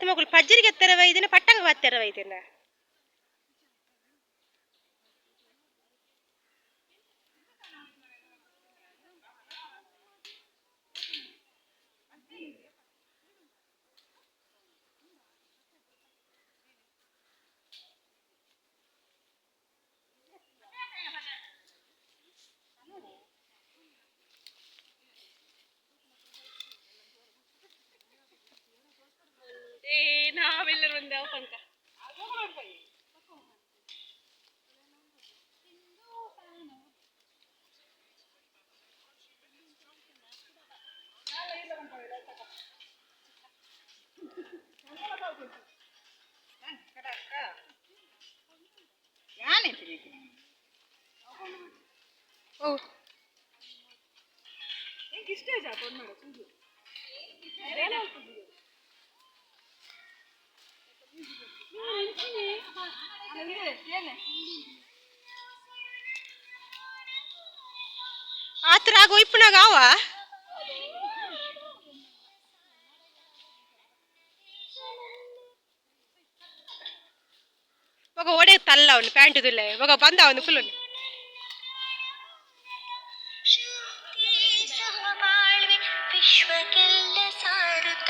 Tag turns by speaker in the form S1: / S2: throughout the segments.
S1: ಅತ್ತ ಮಕ್ಕಳು ಪಜ್ಜರಿಗೆ ಎತ್ತರ ವೈದಿನ ಪಟ್ಟಂಗ ಬತ್ತರ ವೈದಿನ ನಾವೆಲ್ಲರೂ ಒಂದು ಪಂಕ ಓ ಆತರ ಆತರಾಗ ಇಪ್ಪನಾಗ ಅವ? ಒಗ ಒಡೆ ತಲ್ಲ ಅವನು ಪ್ಯಾಂಟ್ ಇದಿಲ್ಲ ಒಗ ಬಂದ ಅವನು
S2: ಫುಲ್ ವಿಶ್ವಕ್ಕೆಲ್ಲ ಸಾರುತ್ತ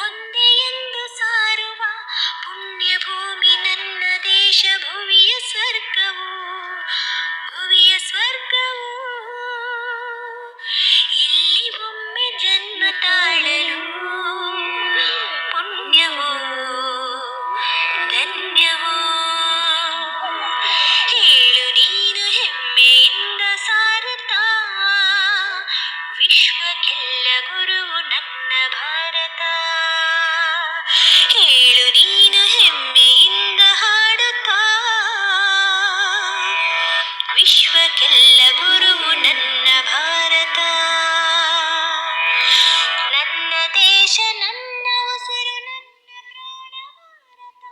S2: ಒಂದೇ ಎಂದು ಸಾರುವ ಪುಣ್ಯ ನನ್ನ ದೇಶ ಭುವಿಯ ಸ್ವರ್ಗವು ಭುವಿಯ ಸ್ವರ್ಗವು. ಇಲ್ಲಿ ಒಮ್ಮೆ ಜನ್ಮ ತಾಳಲು ಪುಣ್ಯವೋ, ಧನ್ಯವೋ. ಹೇಳು ನೀನು ಹೆಮ್ಮೆಯಿಂದ ಸಾರುತ್ತಾ, ವಿಶ್ವಕ್ಕೆಲ್ಲ ವಿಶ್ವಕ್ಕೆಲ್ಲ ಗುರುವು ನನ್ನ ಭಾರತ ನನ್ನ ದೇಶ ನನ್ನ ಉಸಿರು ನನ್ನ ಪ್ರಾಣ ಭಾರತ